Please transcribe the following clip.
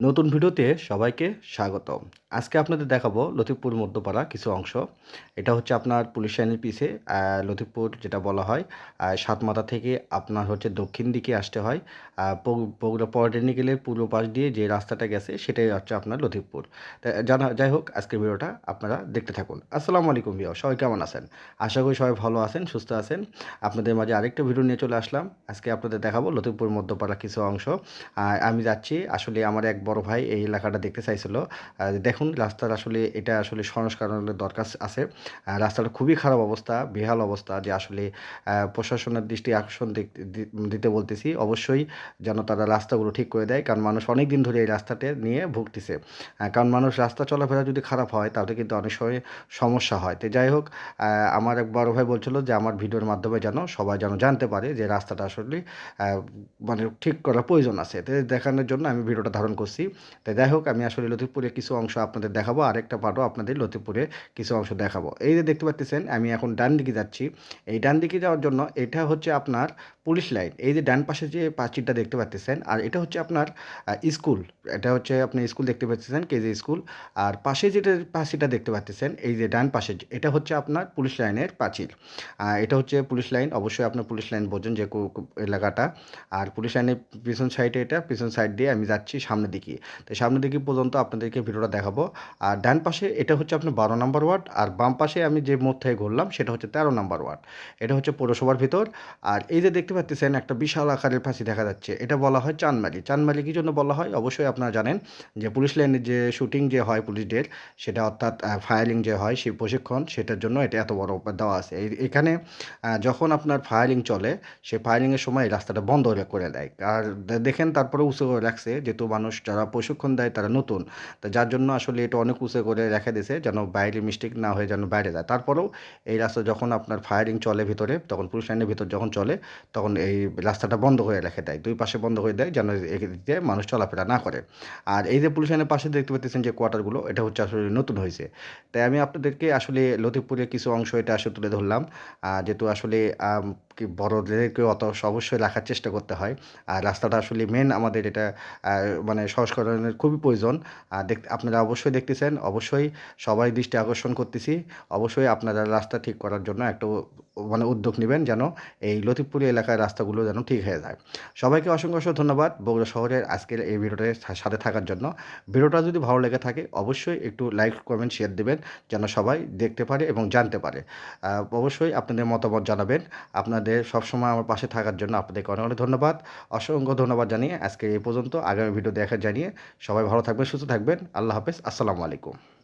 নতুন ভিডিওতে সবাইকে স্বাগত। আজকে আপনাদের দেখাবো লতিফপুর মধ্যপাড়া কিছু অংশ। এটা হচ্ছে আপনার পুলিশ লাইনের পিছে লতিফপুর যেটা বলা হয়। সাতমাথা থেকে আপনার হচ্ছে দক্ষিণ দিকে আসতে হয়। বগুড়া পলিটেকনিক্যালের পূর্ব পাশ দিয়ে যে রাস্তাটা গেছে, সেটাই হচ্ছে আপনার লতিফপুর। জানা, যাই হোক, আজকের ভিডিওটা আপনারা দেখতে থাকুন। আসসালামু আলাইকুম ভিও সবাই কেমন আছেন? আশা করি সবাই ভালো আছেন, সুস্থ আছেন। আপনাদের মাঝে আরেকটা ভিডিও নিয়ে চলে আসলাম। আজকে আপনাদের দেখাবো লতিফপুর মধ্যপাড়া কিছু অংশ। আমি যাচ্ছি, আসলে আমার এক বড় ভাই এই এলাকাটা দেখতে চাইছিল। দেখুন, রাস্তার আসলে এটা আসলে সংস্কারের দরকার আছে। রাস্তাটা খুবই খারাপ অবস্থা, বেহাল অবস্থা যে আসলে প্রশাসনের দৃষ্টি আকর্ষণ দিতে বলতেছি। অবশ্যই যেন তারা রাস্তাগুলো ঠিক করে দেয়, কারণ মানুষ অনেক দিন ধরে এই রাস্তাটা নিয়ে ভুগতেছে। কারণ মানুষ রাস্তা চলাফেরা যদি খারাপ হয়, তাহলে কিন্তু অনেক সময় সমস্যা হয়। তো যাই হোক আমার এক বড় ভাই বলছিল যে, আমার ভিডিওর মাধ্যমে যেন সবাই যেন জানতে পারে যে রাস্তাটা আসলে মানে ঠিক করার প্রয়োজন আছে। তো দেখানোর জন্য আমি ভিডিওটা ধারণ করছি। তাই যাই হোক, আমি আসলে লতিফপুরে কিছু অংশ আপনাদের দেখাবো, আরেকটা পার্টও আপনাদের লতিফপুরে কিছু অংশ দেখাবো। এই যে দেখতে পাচ্ছেন, আমি এখন ডান দিকে যাচ্ছি। এই ডান দিকে যাওয়ার জন্য এটা হচ্ছে আপনার পুলিশ লাইন। এই যে ডান পাশে যে প্রাচীরটা দেখতে পাচ্ছেন, আর এটা হচ্ছে আপনার স্কুল। এটা হচ্ছে আপনি স্কুল দেখতে পাচ্ছেন কেজি স্কুল। আর পাশে যেটা প্রাচীরটা দেখতে পাচ্ছেন, এই যে ডান পাশে এটা হচ্ছে আপনার পুলিশ লাইনের প্রাচীর এটা হচ্ছে পুলিশ লাইন। অবশ্যই আপনার পুলিশ লাইন বোঝেন যে এলাকাটা। আর পুলিশ লাইনের পিছন সাইডে এটা, পিছন সাইড দিয়ে আমি যাচ্ছি সামনের দিকে। তো সামনের দিকে পর্যন্ত আপনাদেরকে ভিডিওটা দেখাবো। আর ডান পাশে এটা হচ্ছে আপনার বারো নম্বর ওয়ার্ড, আর বাম পাশে আমি যে মধ্যে ঘুরলাম সেটা হচ্ছে তেরো নম্বর ওয়ার্ড। এটা হচ্ছে পৌরসভার ভিতর। আর এই যে দেখতে পাচ্ছেন একটা বিশাল আকারের ফাঁসি দেখা যাচ্ছে, এটা বলা হয় চানমারি চানমারি কী জন্য বলা হয়? অবশ্যই আপনারা জানেন যে পুলিশ লাইনের যে শুটিং যে হয় পুলিশদের সেটা অর্থাৎ ফায়ারিং যে হয় সেই প্রশিক্ষণ, সেটার জন্য এটা এত বড় দেওয়া আছে। এখানে যখন আপনার ফায়ারিং চলে, সে ফায়ারিংয়ের সময় রাস্তাটা বন্ধ করে- দেয়। আর দেখেন তারপরে উঁচু রাখছে, যেহেতু মানুষ যারা প্রশিক্ষণ দেয় তারা নতুন। তো যার জন্য আসলে এটা অনেক উঁচু করে রেখে দিয়েছে, যেন বাইরে মিস্টেক না হয়ে যেন বাইরে যায়। তারপরেও এই রাস্তা যখন আপনার ফায়ারিং চলে ভিতরে, তখন পুলিশ লাইনের ভিতর যখন চলে, তখন এই রাস্তাটা বন্ধ করে রেখে দেয়। দুই পাশে বন্ধ করে দেয়, যেন এদিকে মানুষ চলাফেরা না করে। আর এই যে পুলিশ লাইনের পাশে দেখতে পাচ্ছেন যে কোয়ার্টারগুলো এটা হচ্ছে আসলে নতুন হয়েছে। তাই আমি আপনাদেরকে আসলে লতিফপুরের কিছু অংশ এটা আসলে তুলে ধরলাম। যেহেতু আসলে বড়দেরকে অত অবশ্যই রাখার চেষ্টা করতে হয়। আর রাস্তাটা আসলে মেন আমাদের এটা মানে সংস্করণের খুবই প্রয়োজন। দেখ, আপনারা অবশ্যই দেখতেছেন, অবশ্যই সবাই দৃষ্টি আকর্ষণ করতেছি। অবশ্যই আপনারা রাস্তা ঠিক করার জন্য একটা মানে উদ্যোগ নেবেন যেন এই লতিফপুরি এলাকার রাস্তাগুলো যেন ঠিক হয়ে যায়। সবাইকে অসংখ্য অসংখ্য ধন্যবাদ বগুড়া শহরের আজকের এই ভিডিওটার সাথে থাকার জন্য। ভিডিওটা যদি ভালো লেগে থাকে অবশ্যই একটু লাইক কমেন্ট শেয়ার দেবেন যেন সবাই দেখতে পারে এবং জানতে পারে। অবশ্যই আপনাদের মতামত জানাবেন। আপনাদের সবসময় আমার পাশে থাকার জন্য আপনাদেরকে অনেক অনেক ধন্যবাদ। অসংখ্য ধন্যবাদ জানিয়ে আজকে এই পর্যন্ত আগামী ভিডিও দেখা জানিয়ে সবাই ভালো থাকবেন, সুস্থ থাকবেন। আল্লাহ হাফেজ। আসসালামু আলাইকুম।